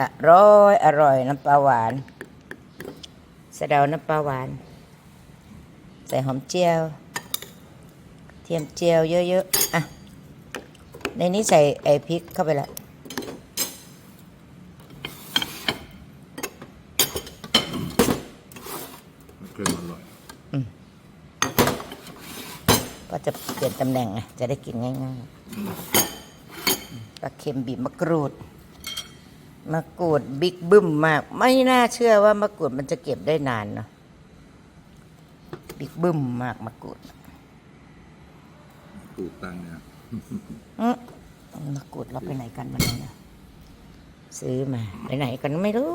อร่อย อร่อย น้ำปลาหวานสะเดาน้ำปลาหวาน ใส่หอมเจียว เทียมเจียวเยอะๆอะ ในนี้ใส่ไอ้พริกเข้าไปละมันเกินอร่อยก็จะเปลี่ยนตำแหน่งไงจะได้กินง่ายๆปลาเค็มบีบมะกรูด มะกรูดบิ๊กบึ้มมาก ไม่น่าเชื่อว่ามะกรูดมันจะเก็บได้นานเนาะบิ๊กบึ้มมากมะกรูดปลูกตังเนี่ยอืมมะกรูดเราไปไหนกันวันนี้เนี่ยซื้อมา ไปไหนกันไม่รู้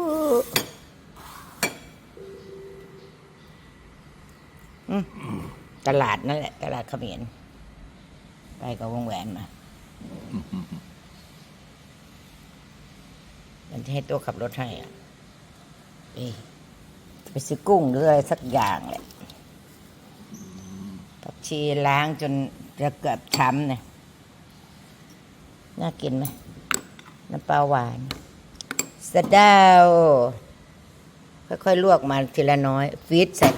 อืมตลาดนั่นแหละ ตลาดเขมรไปกับวงแหวนมา มันจะให้ตัวขับรถให้อะไปซื้อกุ้งหรืออะไรสักอย่างแหละผักชีล้างจนจะเกือบช้ำเนี่ยน่ากินไหมน้ำปลาหวานสะเดาวค่อยๆลวกมาทีละน้อยฟีดใส่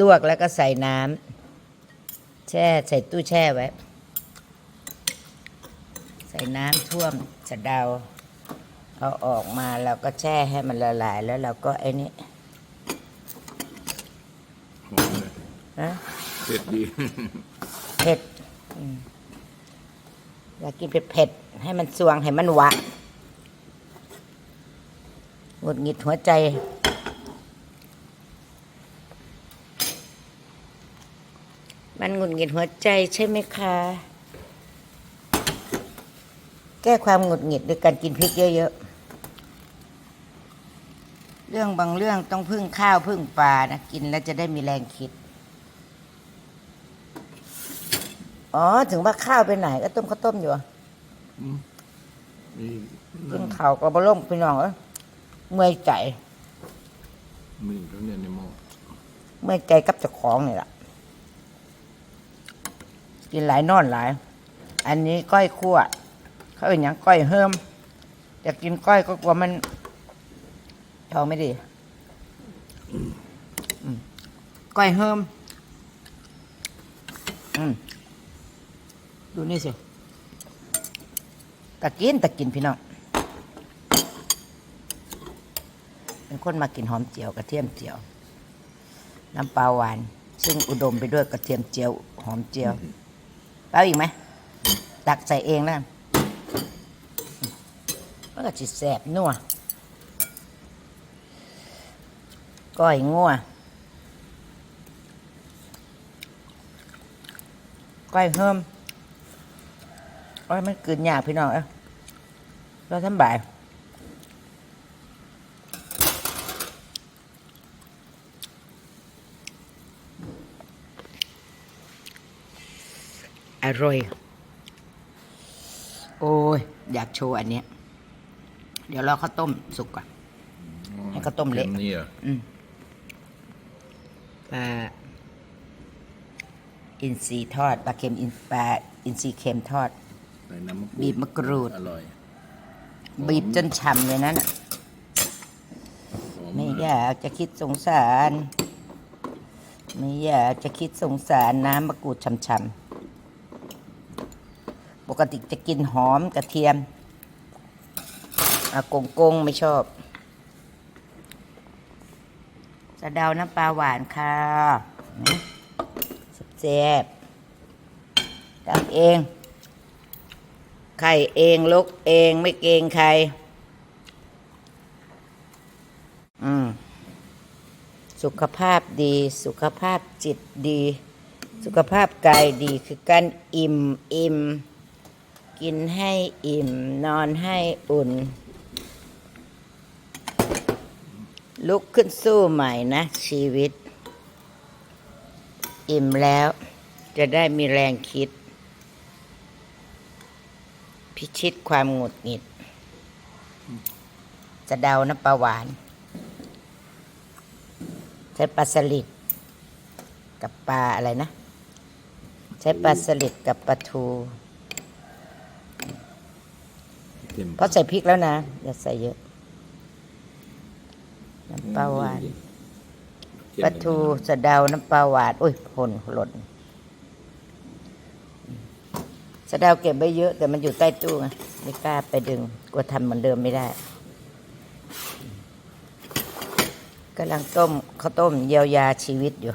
ลวกแล้วก็ใส่น้ำแช่ใส่ตู้แช่ไว้ ใส่น้ำท่วมสะเดาว เอาออกมาเราก็แช่ให้มันละลายแล้วเราก็ไอ้นี่หอมเลยนะเผ็ดดี เผ็ดอืมอยากกินเผ็ดๆให้มันสวงให้มันหวานหงุดหงิดหัวใจ มันหงุดหงิดหัวใจใช่ไหมคะ แก้ความหงุดหงิดด้วยการกินพริกเยอะๆเรื่องบางเรื่องต้องพึ่งข้าวพึ่งปลานะกินแล้วจะได้มีแรงคิด อ๋อ ถึงว่าข้าวไปไหน ก็ต้มข้าวต้มอยู่อะมีกินข้าวก็บะล่มพี่น้องเอ้ยเมื่อยใจมีทั้งเนี่ยในหม้อเมื่อยใจกับเจ้าของนี่แหละกินหลายนอนหลาย อันนี้ก้อยคั่ว เขาเป็นอย่างก้อยเฮิมอยากกินก้อยก็กลัวมัน ท้องไม่ดีก้อยเฮิมอืมดูนี่สิตะกินตะกินพี่น้องเป็นคนมากินหอมเจียวกระเทียมเจียว น้ำปลาหวาน ซึ่งอุดมไปด้วยกระเทียมเจียว หอมเจียวเปล่าอีกไหมตักใส่เองแล้วกันมันก็จิแสบนัว ก้อยงัวก้อยเฮิมก้อยมันกลืนยากพี่น้องเอ้ยเราทำบ่ายอร่อย โอ้ย อยากโชว์อันเนี้ย เดี๋ยวรอข้าวต้มสุกก่อน ให้ข้าวต้มเละค็นี่เหรออืม ปลาอินทรีทอดปลาเค็มอินปลาอินทรีเค็มทอด ใส่น้ำมะกรูดบีบมะกรูด อร่อยบีบจนฉ่ำเลยนั้นน่ะหอไม่ากอยากจะคิดสงสาร ไม่อยากจะคิดสงสารน้ำมะกรูดช่ำๆปกติจะกินหอมกระเทียมอากงกงไม่ชอบ สะเดาน้ำปลาหวานค่ะแซ่บทำเอง ไข่เองลกเองไม่เกงใคร อืม สุขภาพดี สุขภาพจิตดี สุขภาพกายดีคือการอิ่มอิ่มกินให้อิ่ม นอนให้อุ่น ลุกขึ้นสู้ใหม่นะ ชีวิต อิ่มแล้ว จะได้มีแรงคิด พิชิตความหงุดหงิด จะเดาน้ำปลาหวาน ใช้ปลาสลิดกับปลาอะไรนะ ใช้ปลาสลิดกับปลาทูเค็มเพราะใส่พริกแล้วนะ อย่าใส่เยอะอน้ำ ปลาหวานเจ็บปลาทูสะเดาน้ำปลาหวานอุ้ยผลหล่นสะเดาเก็บไว้เยอะ แต่มันอยู่ใต้ตู้ไงไม่กล้าไปดึงกลัวทำเหมือนเดิมไม่ได้กำลังต้มข้าวต้มเยียวยาชีวิตอยู่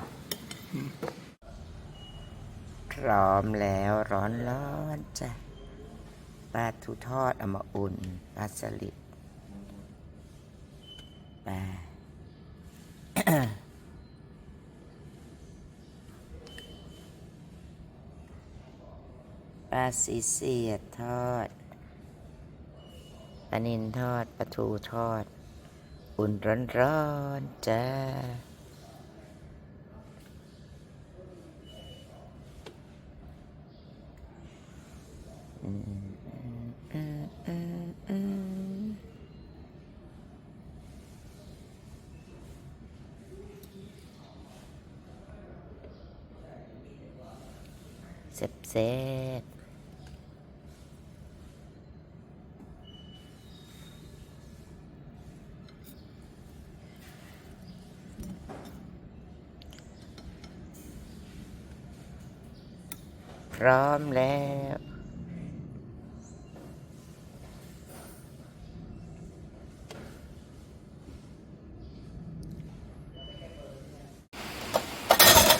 พร้อมแล้วร้อนร้อนๆจ้ะปลาทูทอดเอามาอุ่นปลาสลิดปลา ปลาสีเสียดทอดปลานินทอดปลาทูทอด อุ่นร้อนร้อนๆจ้า เซ็บเซ็บ พร้อมแล้ว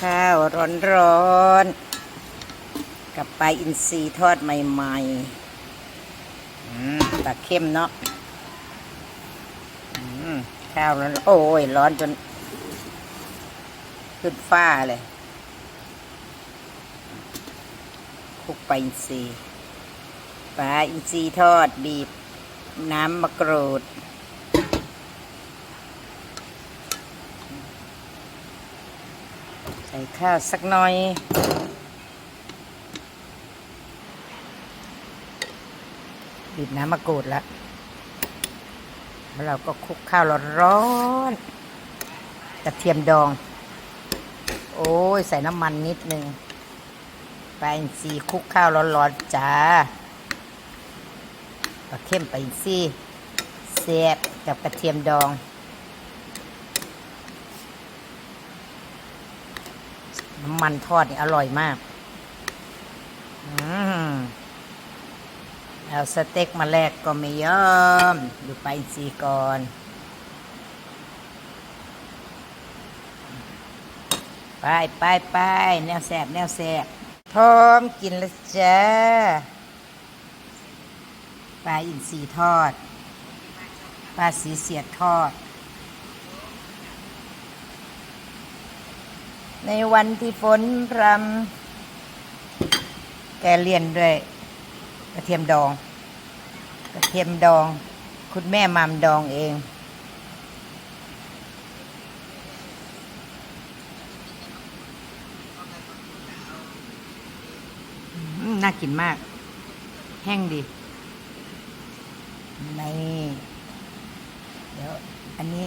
ข้าวร้อนๆกับปลาอินทรีทอดใหม่ๆอืมปลาเข้มเนาะข้าวร้อนโอ้ย ร้อนจน ขึ้นฟ้าเลย คลุกปลาอินทรีปลาอินทรีทอดบีบ น้ำมะกรูด ใส่ข้าวสักหน่อยบีบน้ำมะกรูดล้วแล้วเราก็คลุกข้าวร้อนๆกระเทียมดอง โอ้ย ใส่น้ำมันนิดนึง ปลาอินทรีคลุกข้าวร้อนๆจ้าปลาเข้มไปลาอินทรีแซ่บกับกระเทียมดองน้ำมันทอดนี่อร่อยมากอืมเอาสเต็กมาแลกก็ไม่ยอม ดูไปสีก่อนไปไปไปแนวแสบแนวแสบ พร้อมกินแล้วจ้าปลาอินทรีทอด ปลาสีเสียดทอด ในวันที่ฝนพรำแกเลียนด้วยกระเทียมดอง กระเทียมดอง คุณแม่มามดองเอง น่ากินมาก แห้งดีนี่เดี๋ยว อันนี้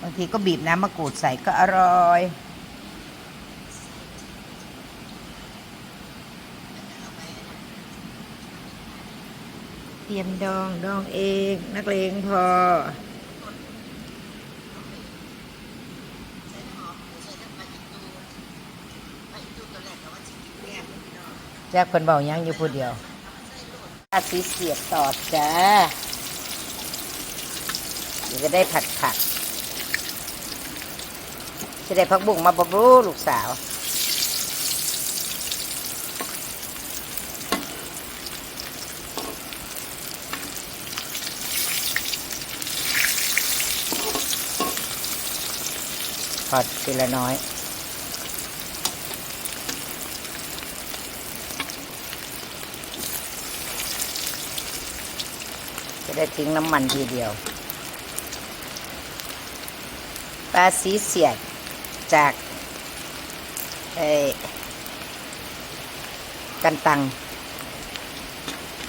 บางทีก็บีบน้ำมะกรูดใส่ก็อร่อยเตรียมดองดองเอง นักเลงพอ แจ็คคนเบายังอยู่ผู้เดียวอาสีเสียบตอบจ้าเดี๋ยวจะได้ผัดผักจะได้พักบุ้งมาบรุลูกสาวทอดทีละน้อย ได้ทิ้งน้ำมันทีเดียว ปลาสีเสียดจากเอ่อกันตัง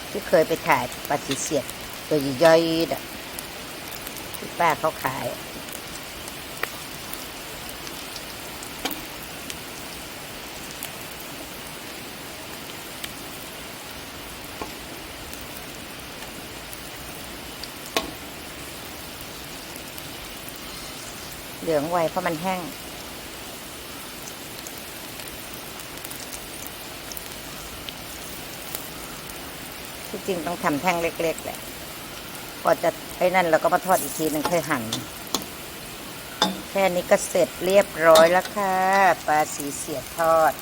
ที่เคยไปถ่ายปลาสีเสียด ตัวย่อยๆที่ป้าเขาขาย เหลืองไวเพราะมันแห้ง ที่จริงต้องทำแท่งเล็ก ๆ แหละพอจะไอ้นั่นเราก็มาทอดอีกทีหนึ่งค่อยหั่น แค่นี้ก็เสร็จเรียบร้อยแล้วค่ะ ปลาสีเสียดทอด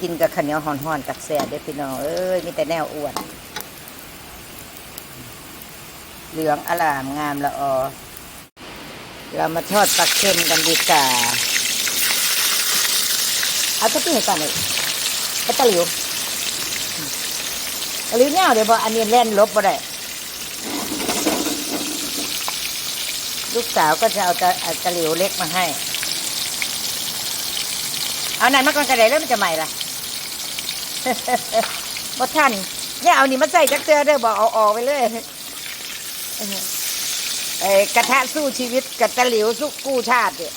กินกับข้าวเหนียวห่อนๆกับแซ่บเด้อพี่น้อง เอ้ย มีแต่แนวอ้วน เหลืองอลามงามละออ เรามาทอดปลาเค็มกันดีกว่าเอาตะกี้ให้ก่อนเลยไอ้ตะหลิวตะหลิวเนี่ยเดี๋ยวบอกอันนี้เล่นลบบ่ได้ลูกสาวก็จะเอาตะตะหลิวเล็กมาให้ เอานั่นมาก่อนกระไดแล้วมันจะใหม่ละบ่ท่านเนี่ยเอานี่มาใส่จักเจอเด้อบอกเอาออกไปเลย เอ้กระทะสู้ชีวิตกับตะหลิวสู้กู้ชาติเนี่ย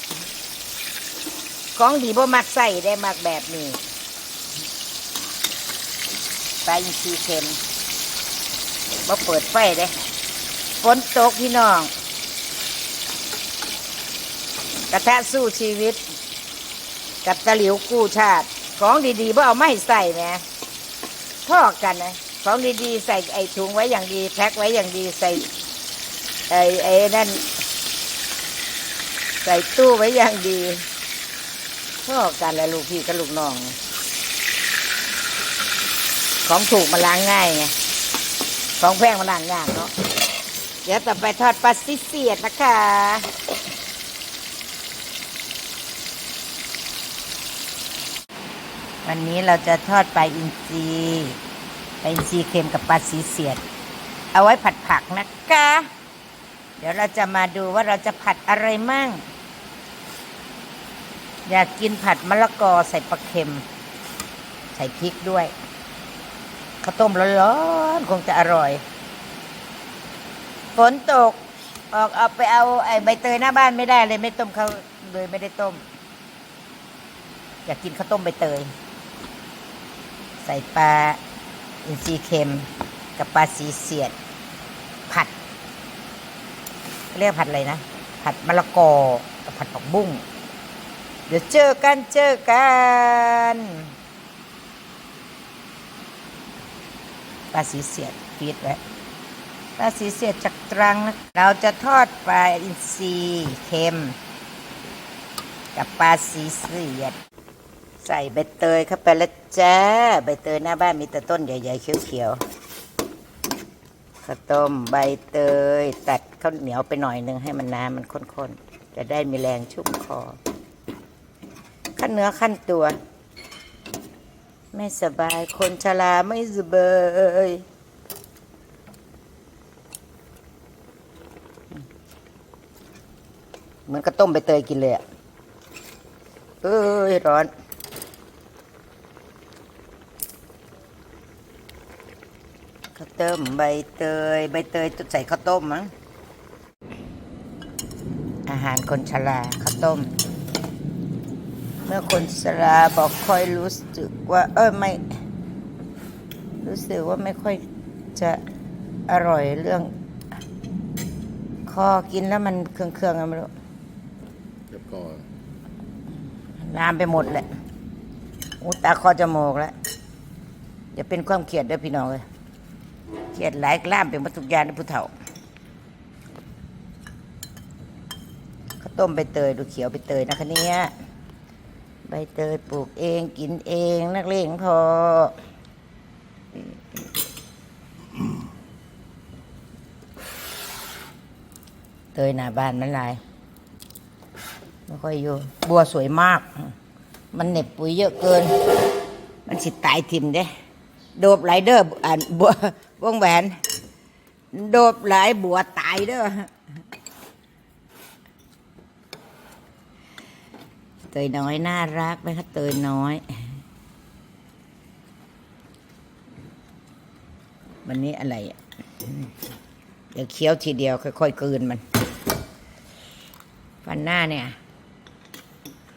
ของดีบ่มักใส่ได้มักแบบนี้ปลาอินทรีเค็มบ่เปิดไฟเด้ฝนตกพี่น้อง กระทะสู้ชีวิต กับตะหลิวกู้ชาติ ของดีๆบ่เอาไม่ใส่แหมพ่อกันนะของดีๆใส่ไอ้ถุงไว้อย่างดี แพ็คไว้อย่างดีใส่ ไอ้ไอ้นั่น ใส่ตู้ไว้อย่างดีพ่อกันและลูกพี่กับลูกน้อง ของถูกมาล้างง่ายไงของแพงมาล้างยากเนาะเดี๋ยวต่อไปทอดปลาซิเสียดนะคะ วันนี้เราจะทอดปลาอินทรีปลาอินทรีเค็มกับปลาสีเสียด เอาไว้ผัดผักนะคะ เดี๋ยวเราจะมาดูว่าเราจะผัดอะไรมั่ง อยากกินผัดมะละกอใส่ปลาเค็ม ใส่พริกด้วยข้าวต้มร้อนๆคงจะอร่อย ฝนตก ออกเอาไปเอาไอ้ใบเตยหน้าบ้านไม่ได้เลยไม่ต้มเขาเลยไม่ได้ต้ม อยากกินข้าวต้มใบเตย ใส่ปลาอินทรีเค็มกับปลาสีเสียดผัด เรียกผัดอะไรนะ ผัดมะละกอกับผัดผักบุ้ง เดี๋ยวเจอกันเจอกันปลาสีเสียดฟีดไว้ปลาสีเสียดจากตรังนะเราจะทอดปลาอินทรีเค็ม กับปลาสีเสียด ใส่ใบเตยเข้าไปแล้วจ้าใบเตยหน้าบ้านมีแต่ต้นใหญ่ๆเขียวๆ ข้าวต้มใบเตย ตัดข้าวเหนียวไปหน่อยหนึ่งให้มันน้ำมันข้นๆ จะได้มีแรงชุ่มคอ ขั้นเนื้อขั้นตัว ไม่สบายคนชราไม่สบายเหมือนกระต้มใบเตยกินเลยอะเอ้ยร้อน ข้าวต้มใบเตย ใบเตยใส่ข้าวต้มมั้งอาหารคนชราข้าวต้ม เมื่อคนชราบอกค่อยรู้สึกว่า เออไม่ รู้สึกว่าไม่ค่อยจะอร่อยเรื่องคอกินแล้วมันเครื่องๆอะไม่รู้เดี๋ยวก่อนลามไปหมดแหละอุตาคอจมูกแล้วอย่าเป็นความเครียดเด้วยพี่น้องเลย เครียดหลายกล่ามเป็นวัตถุกอยางในผู้เฒ่าข้าวต้มใบเตยดูเขียวใบเตยนะคะเนี่ยใบเตยปลูกเองกินเองนักเลงพอเตยหน้าบ้านมันลายไม่ค่อยอยู่ บัวสวยมาก มันเหน็บปุ๋ยเยอะเกิน มันสิตายทิมเด้ โดบไหลายเด้ออ่านบัว วงแหวน โดบหลายบัวตายเด้อเตยน้อยน่ารักไหมคะเตยน้อย วันนี้อะไรอะเดี๋ยวเคี้ยวทีเดียวค่อยๆกลืนมัน ฟันหน้าเนี่ย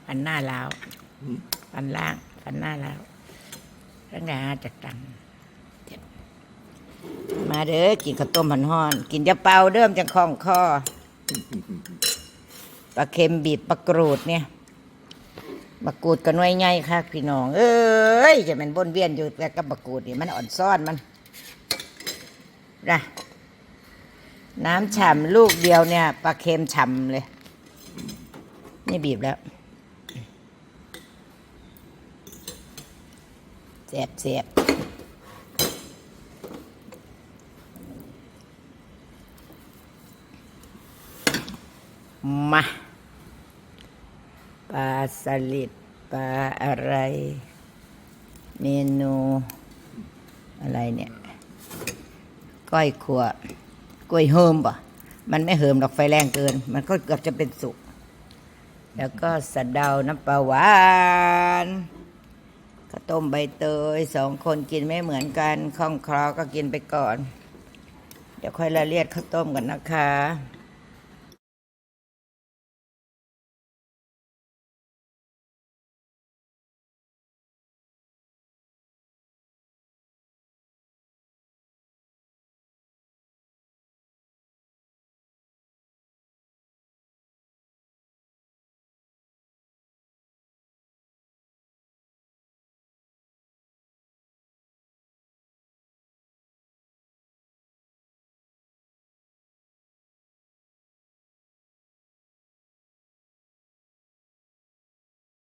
ฟันหน้าแล้ว ฟันล่าง ฟันหน้าแล้วร่างกายจะตังเจ็บ มาเด้อกินข้าวต้มหันห้อนกินจะเป่าเดิมจังคล่องคอปลาเค็มบีบปลากรูดเนี่ยปลากรูดก็หน่วยใหญ่ค่ะพี่น้อง เอ้ยจะมันบนเวียนอยู่แต่กับปลากรูดนี่มันอ่อนซ่อนมันนะน้ำฉ่ำลูกเดียวเนี่ยปลาเค็มฉ่ำเลย นี่บีบแล้วเสียบเสียบ มาปลาสลิดปลาอะไร เมนูอะไรเนี่ยก้อยขัวกล้วยเฮิมป่ะมันไม่เฮิมดอกไฟแรงเกิน มันก็เกือบจะเป็นสุก แล้วก็สะเดาน้ำปลาหวานข้าวต้มใบเตยสองคนกินไม่เหมือนกันคล่องคลอก็กินไปก่อน เดี๋ยวค่อยละเลียดข้าวต้มกันนะคะ